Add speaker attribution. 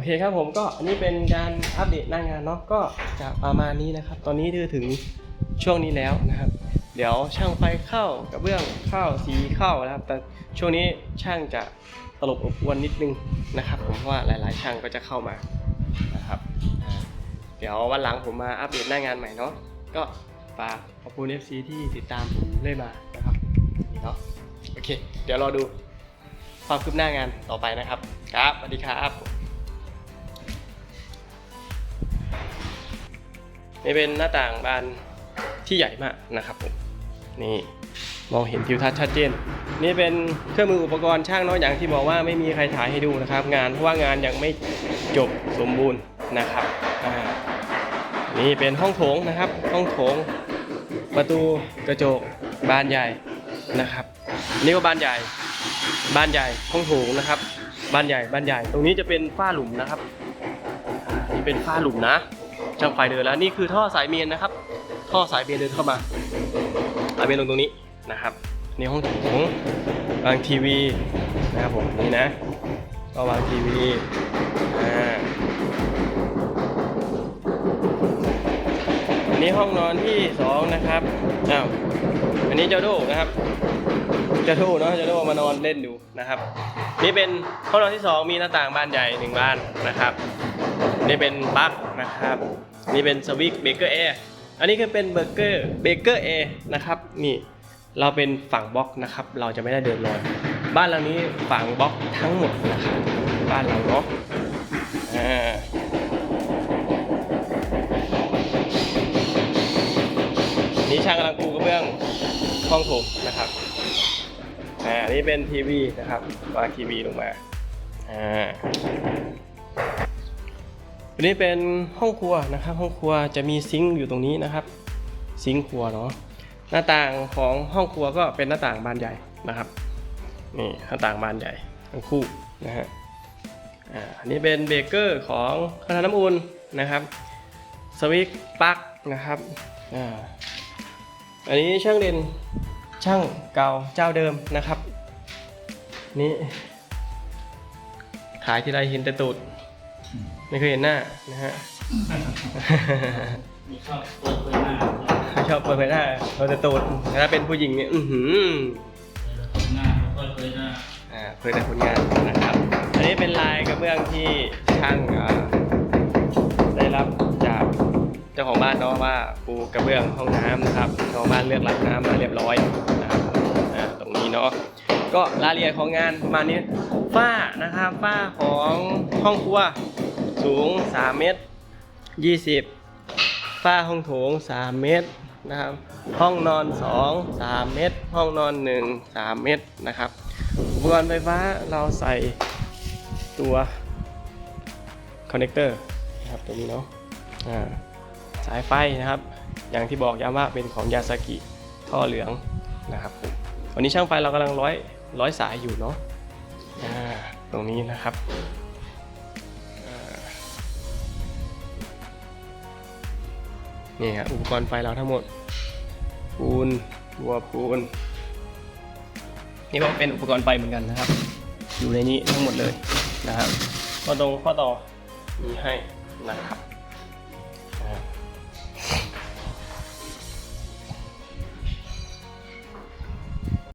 Speaker 1: อเคครับผมก็อันนี้เป็นการอัปเดตหน้างานเนาะก็จะประมาณนี้นะครับ ตอนนี้คือถึงช่วงนี้แล้วนะครับ เดี๋ยวช่างไฟเข้ากระเบื้องเข้าสีเข้านะครับ แต่ช่วงนี้ช่างจะตลบอบอวนนิดนึงนะครับ ผมเพราะว่าหลาย ๆ ช่างก็จะเข้ามานะครับ เดี๋ยววันหลังผมมาอัปเดตหน้างานใหม่เนาะก็ฝากขอบคุณ FC ที่ติดตามผมเรื่อยมานะครับนี่เนาะโอเค เดี๋ยวรอดูความคืบหน้างานต่อไปนะครับ ครับสวัสดีครับ นี่เป็นหน้าต่างบานที่ใหญ่มากนะครับผมนี่มองเห็นทิวทัศน์ชัดเจน นี่เป็นเครื่องมืออุปกรณ์ช่างเนาะอย่างที่บอกว่าไม่มีใครถ่ายให้ดูนะครับ งานเพราะว่างานยังไม่จบสมบูรณ์นะครับนี่เป็นห้องโถงนะครับ ห้องโถง ประตูกระจกบานใหญ่นะครับ นี่ก็บานใหญ่ บานใหญ่ห้องโถงนะครับ บานใหญ่บานใหญ่ ตรงนี้จะเป็นฝ้าหลุมนะครับนี่เป็นฝ้าหลุมนะ ช่างไฟเดินแล้วนี่คือท่อสายเมนนะครับ ท่อสายเมนเดินเข้ามาสายเมนลงตรงนี้นะครับในห้องโถงวางทีวีนะครับผมนี่นะก็วางทีวีอ่าันนี้ห้องนอนที่สองนะครับอ้าวอันนี้เจ้าโดนะครับเจ้าโดเนาะเจ้าโดมานอนเล่นอยู่นะครับ นี่เป็นห้องนอนที่สองมีหน้าต่างบานใหญ่หนึ่งบานนะครับ นี่เป็นปลั๊กนะครับ นี่เป็นสวิตช์เบเกอร์แอร์อันนี้คือเป็นเบเกอร์เบเกอร์แอร์นะครับนี่เราเป็นฝั่งบล็อกนะครับ เราจะไม่ได้เดินลอยบ้านหลังนี้ฝั่งบล็อกทั้งหมดนะครับบ้านเราเนาะอ่านี่ช่างกำลังปูกระเบื้องห้องโถงนะครับอ่านี่เป็นทีวีนะครับวางทีวีลงมาอ่า อันนี้เป็นห้องครัวนะครับ ห้องครัวจะมีซิงค์อยู่ตรงนี้นะครับ ซิงค์ครัวเนาะหน้าต่างของห้องครัวก็เป็นหน้าต่างบานใหญ่นะครับนี่หน้าต่างบานใหญ่ทั้งคู่นะฮะอันนี้เป็นเบเกอร์ของกระทะน้ำอุ่นนะครับสวิตปลั๊กนะครับอันนี้ช่างเด่นช่างเก่าเจ้าเดิมนะครับ นี่ขายที่ไรเห็นแต่ตูด ไม่เคยเห็นหน้านะฮะ
Speaker 2: มีชอบเปิดเผยหน้า
Speaker 1: ชอบเปิดเผยหน้าเราจะตูดแต่ถ้าเป็นผู้หญิงเนี่ยอือหือ
Speaker 2: เปิดหน้าเปิดเผยหน้า
Speaker 1: อ่าเผยแต่ผลงานนะครับ อันนี้เป็นลายกระเบื้องที่ช่างอ่าได้รับจากเจ้าของบ้านเนาะว่าปูกระเบื้องห้องน้ำนะครับเจ้าของบ้านเลือกรับน้ำมาเรียบร้อยนะครับอ่าตรงนี้เนาะก็รายละเอียดของงานประมาณนี้ฝ้านะครับฝ้าของห้องครัว สูง 3 เมตร 20 ฝ้าห้องโถง 3 เมตรนะครับ ห้องนอน 2 3 เมตร ห้องนอน 1 3 เมตรนะครับอุปกรณ์ไฟฟ้าเราใส่ตัวคอนเนคเตอร์นะครับตัวนี้เนาะสายไฟนะครับ อย่างที่บอกย้ำว่าเป็นของยาสกิท่อเหลืองนะครับผมวันนี้ช่างไฟเรากำลังร้อยร้อยสายอยู่เนาะตรงนี้นะครับ นี่ครับอุปกรณ์ไฟเราทั้งหมด ปูนบัวปูน นี่ก็เป็นอุปกรณ์ไฟเหมือนกันนะครับ อยู่ในนี้ทั้งหมดเลยนะครับข้อตรงข้อต่อมีให้นะครับ